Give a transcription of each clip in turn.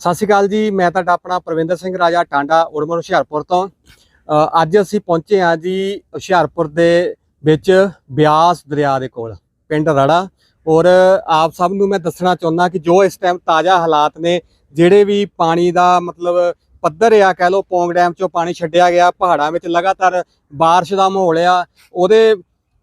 ਸਤਿ ਸ਼੍ਰੀ ਅਕਾਲ ਜੀ ਮੈਂ ਤੁਹਾਡਾ ਆਪਣਾ ਪ੍ਰਵਿੰਦਰ ਸਿੰਘ ਰਾਜਾ ਟਾਂਡਾ ਉੜਮਨ ਹੁਸ਼ਿਆਰਪੁਰ ਤੋਂ ਅ, ਅੱਜ ਅਸੀਂ ਪਹੁੰਚੇ ਹਾਂ ਜੀ ਹੁਸ਼ਿਆਰਪੁਰ ਦੇ ਵਿੱਚ ਬਿਆਸ ਦਰਿਆ ਦੇ ਕੋਲ ਪਿੰਡ ਰੜਾ ਔਰ ਆਪ ਸਭ ਨੂੰ ਮੈਂ ਦੱਸਣਾ ਚਾਹੁੰਦਾ ਕਿ ਜੋ ਇਸ ਟਾਈਮ ਤਾਜ਼ਾ ਹਾਲਾਤ ਨੇ ਜਿਹੜੇ ਵੀ ਪਾਣੀ ਦਾ ਮਤਲਬ ਪੱਧਰ ਆ ਕਹਿ ਲਓ ਪੌਂਗ ਡੈਮ ਚੋਂ ਪਾਣੀ ਛੱਡਿਆ ਗਿਆ ਪਹਾੜਾਂ ਵਿੱਚ ਲਗਾਤਾਰ بارش ਦਾ ਮਾਹੌਲ ਆ ਉਹਦੇ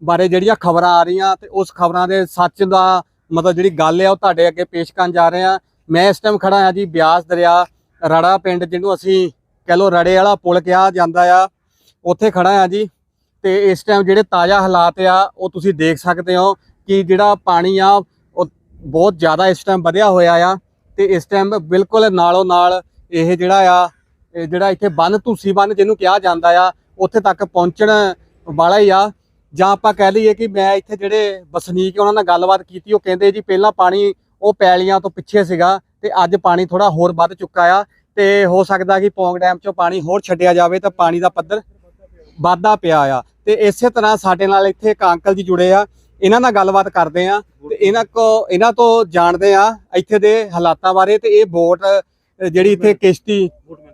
ਬਾਰੇ ਜਿਹੜੀਆਂ ਖਬਰਾਂ ਆ ਰਹੀਆਂ ਤੇ ਉਸ ਖਬਰਾਂ ਦੇ ਸੱਚ ਦਾ ਮਤਲਬ ਜਿਹੜੀ ਗੱਲ ਆ ਉਹ ਤੁਹਾਡੇ ਅੱਗੇ ਪੇਸ਼ ਕਰਨ ਜਾ ਰਹੇ ਆ ਮੈਂ ਇਸ ਟਾਈਮ ਖੜਾ ਹਾਂ ਜੀ ਬਿਆਸ ਦਰਿਆ, ਰੜਾ ਪਿੰਡ ਜਿਹਨੂੰ ਅਸੀਂ ਕਹਿ ਲਓ ਰੜੇ ਵਾਲਾ ਪੁਲ ਕਿਹਾ ਜਾਂਦਾ ਆ। ਉੱਥੇ ਖੜਾ ਹਾਂ ਜੀ ਤੇ ਇਸ ਟਾਈਮ ਜਿਹੜੇ ਤਾਜ਼ਾ ਹਾਲਾਤ ਆ, ਉਹ ਤੁਸੀਂ ਦੇਖ ਸਕਦੇ ਹੋ ਕਿ ਜਿਹੜਾ ਪਾਣੀ ਆ, ਉਹ ਬਹੁਤ ਜ਼ਿਆਦਾ ਇਸ ਟਾਈਮ ਵਧਿਆ ਹੋਇਆ ਆ ਤੇ ਇਸ ਟਾਈਮ ਬਿਲਕੁਲ ਨਾਲੋਂ ਨਾਲ ਇਹ ਜਿਹੜਾ ਆ, ਇਹ ਜਿਹੜਾ ਇੱਥੇ ਬੰਨ ਧੂਸੀ ਬੰਨ ਜਿਹਨੂੰ ਕਿਹਾ ਜਾਂਦਾ ਆ, ਉੱਥੇ ਤੱਕ ਪਹੁੰਚਣ ਵਾਲਾ ਹੀ ਆ। ਜਾਂ ਆਪਾਂ ਕਹਿ ਲਈਏ ਕਿ ਮੈਂ ਇੱਥੇ ਜਿਹੜੇ ਵਸਨੀਕ ਉਹਨਾਂ ਨਾਲ ਗੱਲਬਾਤ ਕੀਤੀ, ਉਹ ਕਹਿੰਦੇ ਜੀ ਪਹਿਲਾਂ ਪਾਣੀ ਉਹ ਪੈਲੀਆਂ ਤੋਂ ਪਿੱਛੇ ਸੀਗਾ ਤੇ ਅੱਜ ਪਾਣੀ ਥੋੜਾ ਹੋਰ ਵੱਧ ਚੁੱਕਾ ਆ ਤੇ ਹੋ ਸਕਦਾ ਕਿ ਪੌਂਗ ਡੈਮ ਚੋਂ ਪਾਣੀ ਹੋਰ ਛੱਡਿਆ ਜਾਵੇ ਤਾਂ ਪਾਣੀ ਦਾ ਪੱਧਰ ਵਾਧਾ ਪਿਆ ਆ। ਤੇ ਇਸੇ ਤਰ੍ਹਾਂ ਸਾਡੇ ਨਾਲ ਇੱਥੇ ਇੱਕ ਅੰਕਲ ਜੀ ਜੁੜੇ ਆ। ਇਹਨਾਂ ਨਾਲ ਗੱਲਬਾਤ ਕਰਦੇ ਆ ਤੇ ਇਹਨਾਂ ਕੋ ਇਹਨਾਂ ਤੋਂ ਜਾਣਦੇ ਆ ਇੱਥੇ ਦੇ ਹਾਲਾਤਾਂ ਬਾਰੇ ਤੇ ਇਹ ਬੋਟ ਜਿਹੜੀ ਇੱਥੇ ਕਿਸ਼ਤੀ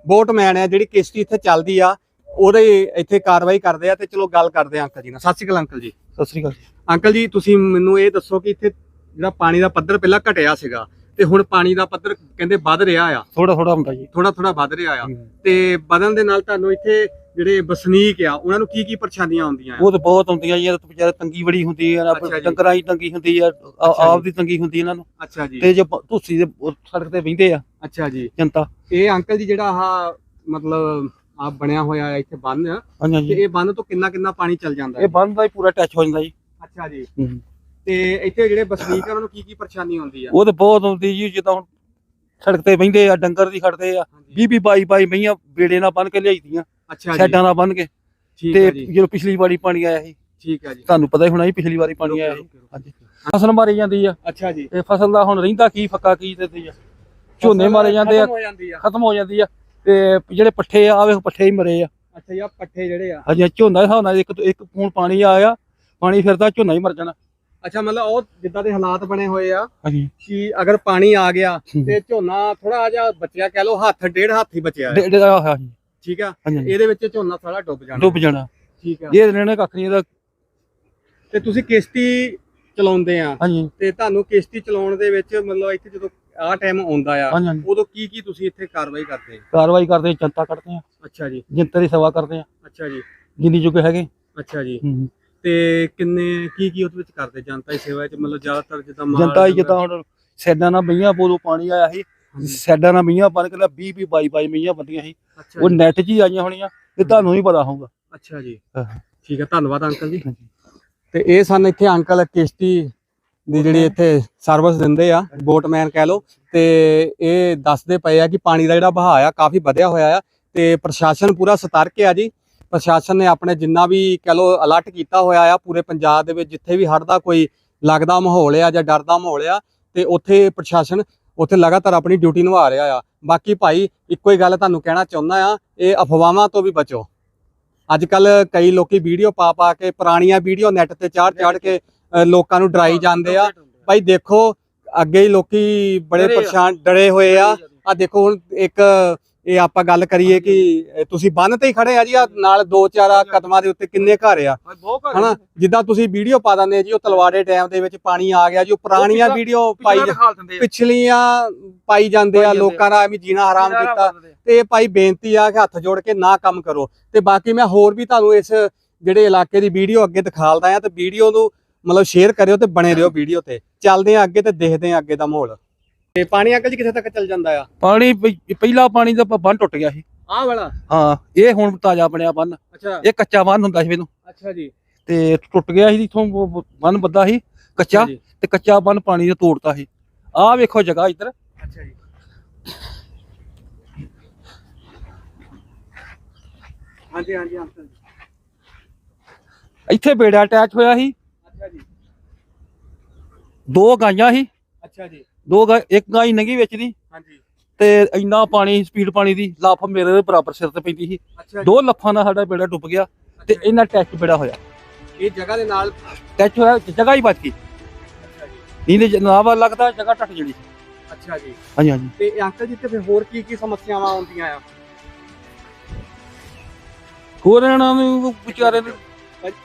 ਬੋਟਮੈਨ ਹੈ ਜਿਹੜੀ ਕਿਸ਼ਤੀ ਇੱਥੇ ਚੱਲਦੀ ਆ ਉਹਦੇ ਇੱਥੇ ਕਾਰਵਾਈ ਕਰਦੇ ਆ ਤੇ ਚਲੋ ਗੱਲ ਕਰਦੇ ਆ ਅੰਕਲ ਜੀ ਨਾਲ। ਸਤਿ ਸ਼੍ਰੀ ਅਕਾਲ ਅੰਕਲ ਜੀ। ਸਤਿ ਸ੍ਰੀ ਅਕਾਲ ਅੰਕਲ ਜੀ ਤੁਸੀਂ ਮੈਨੂੰ ਇਹ ਦੱਸੋ ਕਿ ਇੱਥੇ ਜਿਹੜਾ ਪਾਣੀ ਦਾ ਪੱਧਰ ਪਹਿਲਾਂ ਘਟਿਆ ਸੀਗਾ ਤੇ ਹੁਣ ਪਾਣੀ ਦਾ ਪੱਧਰ ਕਹਿੰਦੇ ਵੱਧ ਰਿਹਾ ਆ। ਥੋੜਾ ਥੋੜਾ ਹੁੰਦਾ ਜੀ। ਥੋੜਾ ਥੋੜਾ ਵੱਧ ਰਿਹਾ ਆ। ਤੇ ਵਧਣ ਦੇ ਨਾਲ ਤੁਹਾਨੂੰ ਇੱਥੇ ਜਿਹੜੇ ਵਸਨੀਕ ਆ ਉਹਨਾਂ ਨੂੰ ਕੀ ਕੀ ਪਰੇਸ਼ਾਨੀਆਂ ਆਉਂਦੀਆਂ ਆ? ਉਹ ਤਾਂ ਬਹੁਤ ਹੁੰਦੀਆਂ ਜੀ ਇਹ ਤਾਂ ਵਿਚਾਰੇ ਤੰਗੀ ਬੜੀ ਹੁੰਦੀ ਜੀ। ਡੰਗਰਾਂ ਦੀ ਤੰਗੀ ਹੁੰਦੀ ਆ- ਆਪ। ਦੀ ਤੰਗੀ ਹੁੰਦੀ ਇਹਨਾਂ ਨੂੰ। ਅੱਛਾ ਜੀ। ਤੇ ਜੇ ਧੁੱਸੀ ਦੇ ਸੜਕ ਤੇ ਬਹਿੰਦੇ ਆ ਅੱਛਾ ਜੀ। ਜਨਤਾ। ਇਹ ਅੰਕਲ ਜੀ ਜਿਹੜਾ ਆਹ ਮਤਲਬ ਆ ਬਣਿਆ ਹੋਇਆ ਹੈ ਇੱਥੇ ਬੰਨ ਤੇ ਇਹ ਬੰਨ ਤੋਂ ਕਿੰਨਾ ਕਿੰਨਾ ਪਾਣੀ ਚੱਲ ਜਾਂਦਾ ਇਹ ਬੰਦ ਦਾ ਹੀ ਪੂਰਾ ਟੱਚ ਹੋ ਜਾਂਦਾ ਜੀ। ਅੱਛਾ ਜੀ। ਤੇ ਇੱਥੇ ਜਿਹੜੇ ਵਸਨੀਕ ਆ ਉਹਨਾਂ ਨੂੰ ਕੀ ਕੀ ਪਰੇਸ਼ਾਨੀ ਆਉਂਦੀ ਆ? ਉਹ ਤਾਂ ਬਹੁਤ ਹੁੰਦੀ ਜੀ ਜਿੱਦਾਂ ਹੁਣ ਸੜਕ ਤੇ ਬਹਿੰਦੇ ਆ ਡੰਗਰ ਦੀ ਖੜਦੇ ਆ ਹਾਂਜੀ। 20 20 22 22 ਮਈਆਂ ਬੇੜੇ ਨਾਲ ਬੰਨ ਕੇ ਲਿਆਈਦੀਆਂ ਅੱਛਾ ਜੀ। ਛੱਡਾਂ ਨਾਲ ਬੰਨ ਕੇ। ਤੇ ਜੀ। ਜਦੋਂ ਪਿਛਲੀ ਵਾਰੀ ਪਾਣੀ ਆਇਆ ਸੀ ਠੀਕ ਹੈ ਜੀ। ਤੁਹਾਨੂੰ ਪਤਾ ਹੀ ਹੋਣਾ ਜੀ ਪਿਛਲੀ ਵਾਰੀ ਪਾਣੀ ਆਇਆ ਸੀ। ਹਾਂਜੀ। ਫਸਲ ਮਾਰੀ ਜਾਂਦੀ ਆ। ਅੱਛਾ ਜੀ। ਤੇ ਫਸਲ ਦਾ ਹੁਣ ਰਹਿੰਦਾ ਕੀ ਫੱਕਾ ਕੀ ਤੇ ਤੇ ਆ। ਝੋਨੇ ਮਾਰੇ ਜਾਂਦੇ ਆ। ਖਤਮ ਹੋ ਜਾਂਦੀ ਆ। ਆ। ਤੇ ਜਿਹੜੇ ਪੱਠੇ ਆ ਆਵੇ ਪੱਠੇ ਹੀ ਮਰੇ ਆ। ਅੱਛਾ ਯਾ ਪੱਠੇ ਜਿਹੜੇ ਆ। ਹਾਂਜੀ ਝੋਨਾ ਹਿਸਾਬ ਨਾਲ ਇੱਕ ਇੱਕ ਪੂਣ ਪਾਣੀ ਆਇਆ ਪਾਣੀ ਫਿਰਦਾ ਝੋਨਾ ਹੀ ਮਰ ਜਾਣਾ। ਅੱਛਾ ਮਤਲਬ ਉਹ ਜਿੱਦਾਂ ਦੇ ਹਾਲਾਤ ਬਣੇ ਹੋਏ ਆ ਹਾਂਜੀ। ਕਿ ਅਗਰ ਪਾਣੀ ਆ ਗਿਆ। ਤੇ ਝੋਨਾ ਥੋੜਾ ਜਿਹਾ ਬਚਿਆ ਕਹਿ ਲਓ ਹੱਥ ਡੇਢ ਹੱਥ ਹੀ ਬਚਿਆ ਹੈ। ਡੇ- ਡੇ- ਆਹ ਹਾਂਜੀ। ਠੀਕ ਆ? ਹਾਂਜੀ ਇਹਦੇ ਵਿੱਚ ਝੋਨਾ ਸਾਰਾ ਡੁੱਬ ਜਾਣਾ। ਡੁੱਬ ਜਾਣਾ। ਠੀਕ ਆ। ਇਹ ਲੈਣੇ ਕੱਖ ਨਹੀਂ ਇਹਦਾ। ਤੇ ਤੁਸੀਂ ਕਿਸ਼ਤੀ ਚਲਾਉਂਦੇ ਆ। ਹਾਂਜੀ। ਤੇ ਤੁਹਾਨੂੰ ਕਿਸ਼ਤੀ ਚਲਾਉਣ ਦੇ ਵਿੱਚ ਮਤਲਬ ਇੱਥੇ ਜਦੋਂ ਆਹ ਟਾਈਮ ਆਉਂਦਾ ਆ ਹਾਂਜੀ ਹਾਂਜੀ। ਉਦੋਂ ਕੀ ਕੀ ਤੁਸੀਂ ਇੱਥੇ ਕਾਰਵਾਈ ਕਰਦੇ? ਕਾਰਵਾਈ ਕਰਦੇ ਜਨਤਾ ਕੱਢਦੇ ਆ। ਅੱਛਾ ਜੀ। ਜਨਤਾ ਦੀ ਸੇਵਾ ਕਰਦੇ ਆ। ਅੱਛਾ ਜੀ। ਜਿੰਨੀ ਜੁਗੇ ਹੈਗੇ। ਅੱਛਾ ਜੀ। ਹੂੰ। ਤੇ ਕਿੰਨੇ ਕੀ ਕੀ ਉਹਦੇ ਵਿੱਚ ਕਰਦੇ? ਜਨਤਾ ਦੀ ਸੇਵਾ ਵਿੱਚ ਮਤਲਬ ਜ਼ਿਆਦਾਤਰ ਜਿੱਦਾਂ ਮਾਲ ਜਨਤਾ ਹੀ ਜਿੱਦਾਂ ਹੁਣ ਸੈਡਾਂ ਨਾਲ ਬਈਆਂ ਬੋਲੋ ਪਾਣੀ ਆਇਆ ਸੀ। ਸੈਡਾਂ ਨਾਲ ਬਈਆਂ ਬਣ ਕੇ 20 20 22 22 ਮਈਆਂ ਬੰਦੀਆਂ ਸੀ। ਉਹ ਨੈਟ 'ਚ ਹੀ ਆਈਆਂ ਹੋਣੀਆਂ ਤੇ ਤੁਹਾਨੂੰ ਨਹੀਂ ਪਤਾ ਹੋਊਗਾ। ਅੱਛਾ ਜੀ। ਹਾਂ। ਠੀਕ ਹੈ ਧੰਨਵਾਦ ਅੰਕਲ ਜੀ। ਤੇ ਇਹ ਸਨ ਇੱਥੇ ਅੰਕਲ ਕਿਸ਼ਤੀ ਦੀ ਜਿਹੜੀ ਇੱਥੇ ਸਰਵਿਸ ਦਿੰਦੇ ਆ ਬੋਟਮੈਨ ਕਹਿ ਲਓ। ਤੇ ਇਹ ਦੱਸਦੇ ਪਏ ਆ ਕਿ ਪਾਣੀ ਦਾ ਜਿਹੜਾ ਵਹਾਅ ਆ ਕਾਫੀ ਵਧਿਆ ਹੋਇਆ ਆ ਤੇ ਪ੍ਰਸ਼ਾਸਨ ਪੂਰਾ ਸਤਰਕ ਆ ਜੀ। ਪ੍ਰਸ਼ਾਸਨ ਨੇ ਆਪਣੇ ਜਿੰਨਾ ਵੀ ਕਹਿ ਲਓ ਅਲਰਟ ਕੀਤਾ ਹੋਇਆ ਆ ਪੂਰੇ ਪੰਜਾਬ ਦੇ ਵਿੱਚ ਜਿੱਥੇ ਵੀ ਹੜ੍ਹ ਦਾ ਕੋਈ ਲੱਗਦਾ ਮਾਹੌਲ ਆ ਜਾਂ ਡਰ ਦਾ ਮਾਹੌਲ ਆ ਤੇ ਉੱਥੇ ਪ੍ਰਸ਼ਾਸਨ ਉੱਥੇ ਲਗਾਤਾਰ ਆਪਣੀ ਡਿਊਟੀ ਨਿਭਾ ਰਿਹਾ ਆ। ਬਾਕੀ ਭਾਈ ਇੱਕੋ ਹੀ ਗੱਲ ਤੁਹਾਨੂੰ ਕਹਿਣਾ ਚਾਹੁੰਦਾ ਆ ਇਹ ਅਫਵਾਹਾਂ ਤੋਂ ਵੀ ਬਚੋ। ਅੱਜ ਕੱਲ ਕਈ ਲੋਕੀ ਵੀਡੀਓ ਪਾ ਪਾ ਕੇ ਪੁਰਾਣੀਆਂ ਵੀਡੀਓ ਨੈਟ ਤੇ ਚਾੜ ਚਾੜ ਕੇ ਲੋਕਾਂ ਨੂੰ ਡਰਾਈ ਜਾਂਦੇ ਆ। ਭਾਈ ਦੇਖੋ ਅੱਗੇ ਹੀ ਲੋਕੀ ਬੜੇ। ਪਰੇਸ਼ਾਨ ਡਰੇ ਹੋਏ ਆ। ਆ। ਦੇਖੋ ਹੁਣ ਇੱਕ ਇਹ ਆਪਾਂ ਗੱਲ ਕਰੀਏ ਕਿ ਤੁਸੀਂ ਬੰਨ ਤੇ ਹੀ ਖੜੇ ਆ ਜੀ ਆ ਨਾਲ ਦੋ ਚਾਰ ਕਦਮਾਂ ਦੇ ਉੱਤੇ ਕਿੰਨੇ ਘਰ ਆ? ਹਨਾ? ਜਿੱਦਾਂ ਤੁਸੀਂ ਵੀਡੀਓ ਪਾ ਦਿੰਦੇ ਜੀ ਉਹ ਤਲਵਾੜੇ ਟਾਈਮ ਦੇ ਵਿੱਚ ਪਾਣੀ ਆ ਗਿਆ ਜੀ ਉਹ ਪੁਰਾਣੀਆਂ ਵੀਡੀਓ ਪਾਈ ਪਿਛਲੀਆਂ ਪਾਈ ਜਾਂਦੇ ਆ ਲੋਕਾਂ ਦਾ ਐਵੇਂ ਜੀਣਾ ਹਰਾਮ ਕੀਤਾ। ਤੇ ਇਹ ਭਾਈ ਬੇਨਤੀ ਆ ਕਿ ਹੱਥ ਜੋੜ ਕੇ ਨਾ ਕੰਮ ਕਰੋ। ਤੇ ਬਾਕੀ ਮੈਂ ਹੋਰ ਵੀ ਤੁਹਾਨੂੰ ਇਸ ਜਿਹੜੇ ਇਲਾਕੇ ਦੀ ਵੀਡੀਓ ਅੱਗੇ ਦਿਖਾਲਦਾ ਆ ਤੇ ਵੀਡੀਓ ਨੂੰ ਮਤਲਬ ਸ਼ੇਅਰ ਕਰਿਓ ਤੇ ਬਣੇ ਰਹੋ ਵੀਡੀਓ ਤੇ। ਚੱਲਦੇ ਆ ਅੱਗੇ ਤੇ ਦੇਖਦੇ ਆ ਅੱਗੇ ਦਾ ਮਾਹੌਲ। ਤੇ ਪਾਣੀ ਅੰਕਲ ਜੀ ਕਿੱਥੇ ਤੱਕ ਚੱਲ ਜਾਂਦਾ ਆ? ਪਾਣੀ ਪਹਿ- ਪਹਿਲਾ ਪਾਣੀ ਦਾ ਬੰਨ ਟੁੱਟ ਗਿਆ ਸੀ। ਆਹ ਵਾਲਾ? ਹਾਂ ਇਹ ਹੁਣ ਤਾਜ਼ਾ ਬਣਿਆ ਬੰਨ ਅੱਛਾ। ਇਹ ਕੱਚਾ ਬੰਨ ਹੁੰਦਾ ਸੀ ਮੈਨੂੰ। ਅੱਛਾ ਜੀ। ਤੇ ਟੁੱਟ ਗਿਆ ਸੀ ਇਥੋਂ ਬੰਨ ਬੱਦਾ ਸੀ ਕੱਚਾ ਜੀ। ਤੇ ਕੱਚਾ ਬੰਨ ਪਾਣੀ ਨੇ ਤੋੜਤਾ ਸੀ। ਆਹ ਵੇਖੋ ਜਗ੍ਹਾ ਇੱਧਰ। ਅੱਛਾ ਜੀ। ਹਾਂਜੀ ਹਾਂਜੀ ਅੰਕਲ ਜੀ। ਇੱਥੇ ਬੇੜਾ ਅਟੈਚ ਹੋਇਆ ਸੀ। ਅੱਛਾ ਜੀ। ਦੋ ਗਾਈਆਂ ਸੀ। ਅੱਛਾ ਜੀ। ਦੋ ਗਾਂ ਇੱਕ ਗਾਂ ਹੀ ਨੰਗੀ ਵਿੱਚ ਦੀ ਹਾਂਜੀ। ਤੇ ਇੰਨਾ ਪਾਣੀ ਸਪੀਡ ਪਾਣੀ ਦੀ ਲੱਫ ਮੇਰੇ ਦੇ ਬਰਾਬਰ ਸਿਰ ਤੇ ਪੈਂਦੀ ਸੀ। ਅੱਛਾ ਦੋ ਲੱਫਾਂ ਦਾ ਸਾਡਾ ਬੇੜਾ ਡੁੱਬ ਗਿਆ ਤੇ ਇਹਨਾਂ ਟੈਚ ਬੇੜਾ ਹੋਇਆ। ਇਹ ਜਗ੍ਹਾ ਦੇ ਨਾਲ ਟੈਚ ਹੋਇਆ ਜਗ੍ਹਾ ਹੀ ਬਚ ਗਈ। ਨਹੀਂ ਤੇ ਜਨਾਬ ਲੱਗਦਾ ਜਗ੍ਹਾ ਟੱਟ ਜਣੀ ਅੱਛਾ ਜੀ। ਹਾਂਜੀ ਹਾਂਜੀ। ਤੇ ਅੰਕਲ ਜੀ ਤੇ ਫਿਰ ਹੋਰ ਕੀ ਕੀ ਸਮੱਸਿਆਵਾਂ ਆਉਂਦੀਆਂ ਆ? ਹੋਰ ਇਹਨਾਂ ਨੂੰ ਵਿਚਾਰੇ ਨੂੰ